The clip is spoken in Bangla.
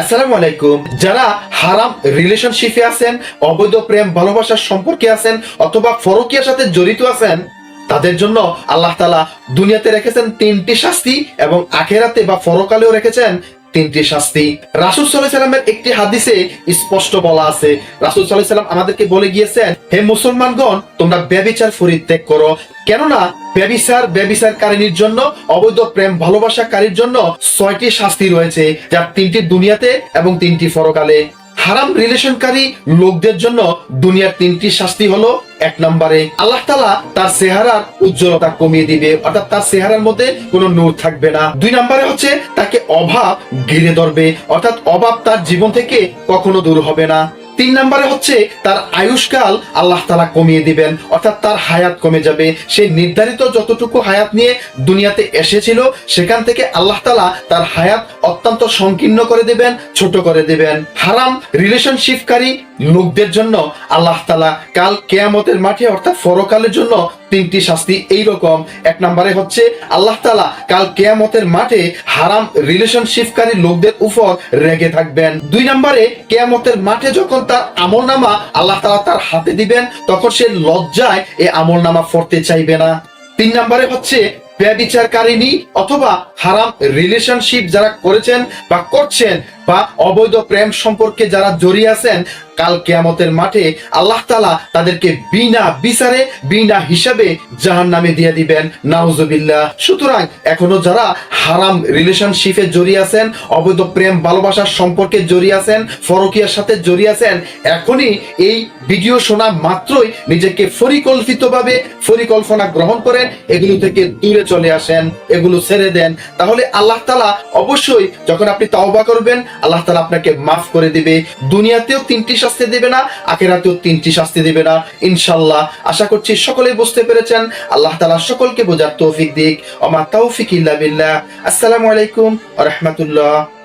আসসালামু আলাইকুম। যারা হারাম রিলেশনশিপে আছেন, অবৈধ প্রেম, ভালোবাসার সম্পর্কে আছেন, অথবা ফরকিয়ার সাথে জড়িত আছেন, তাদের জন্য আল্লাহ তালা দুনিয়াতে রেখেছেন তিনটি শাস্তি এবং আখেরাতে বা ফরকালেও রেখেছেন তিনটি শাস্তি। রাসুল সাল্লাহ সাল্লামের একটি হাদিসে স্পষ্ট বলা আছে। রাসুল সাল্লাহ সাল্লাম আমাদেরকে বলে গিয়েছেন, হে মুসলমানগণ, তোমরা ব্যবিচার পরিত্যাগ করো। কেননা, ব্যবিচার ব্যবিচারকারীর জন্য, অবৈধ প্রেম ভালোবাসা কারীর জন্য ছয়টি শাস্তি রয়েছে, যার তিনটি দুনিয়াতে এবং তিনটি ফরকালে হারাম রিলেশনকারী লোকদের জন্য দুনিয়ার তিনটি শাস্তি হলো, এক নম্বরে আল্লাহ তালা তার চেহারার উজ্জ্বলতা কমিয়ে দিবে, অর্থাৎ তার চেহারার মধ্যে কোনো নূর থাকবে না। দুই নম্বরে হচ্ছে তাকে অভাব ঘিরে ধরবে, অর্থাৎ অভাব তার জীবন থেকে কখনো দূর হবে না। তিন নম্বরে হচ্ছে তার আয়ুষ্কাল আল্লাহ তালা কমিয়ে দিবেন, অর্থাৎ তার হায়াত কমে যাবে। সে নির্ধারিত যতটুকু হায়াত নিয়ে দুনিয়াতে এসেছিল, সেখান থেকে আল্লাহ তালা তার হায়াত অত্যন্ত সংকীর্ণ করে দেবেন, ছোট করে দেবেন। হারাম রিলেশনশিপকারী লোকদের জন্য আল্লাহ তালা কাল কেয়ামতের মাঠে, অর্থাৎ ফরকালের জন্য তিনটি শাস্তি এই রকম এক নম্বরে হচ্ছে আল্লাহ তালা কাল কেয়ামতের মাঠে হারাম রিলেশনশিপকারী লোকদের উপর রেগে থাকবেন। দুই নম্বরে কেয়ামতের মাঠে যখন তার আমল নামা আল্লাহ তালা তার হাতে দিবেন, তখন সে লজ্জায় এ আমল নামা পড়তে চাইবে না। তিন নম্বরে হচ্ছে ব্যবিচারকারিনী অথবা হারাম রিলেশনশিপ যারা করেছেন বা করছেন বা অবৈধ প্রেম সম্পর্কে যারা জড়িয়ে আছেন, কাল কেয়ামতের মাঠে আল্লাহ তালা তাদেরকে বিনা বিচারে, বিনা হিসাবে জাহান নামে দিয়ে দিবেন। নাউজুবিল্লাহ। সুতরাং এখনও যারা হারাম রিলেশনশিপে জড়িয়ে আছেন, অবৈধ প্রেম, ভালোবাসার সম্পর্কে জড়িয়ে আছেন, ফরকিয়ার সাথে জড়িয়ে আছেন, এখনই এই ভিডিও শোনা মাত্রই নিজেকে পরিকল্পিতভাবে পরিকল্পনা গ্রহণ করেন, এগুলো থেকে দূরে চলে আসেন, এগুলো ছেড়ে দেন। তাহলে আল্লাহ তালা অবশ্যই যখন আপনি তাওবা করবেন, আল্লাহ তালা আপনাকে মাফ করে দিবে। দুনিয়াতেও তিনটি শাস্তি দেবে না, আখেরাতেও তিনটি শাস্তি দেবে না, ইনশাল্লাহ। আশা করছি সকলেই বুঝতে পেরেছেন। আল্লাহ তালা সকলকে বোঝার তৌফিক দিক। অমা তৌফিক ইল্লা বিল্লাহ। আসসালামু আলাইকুম রহমতুল্লাহ।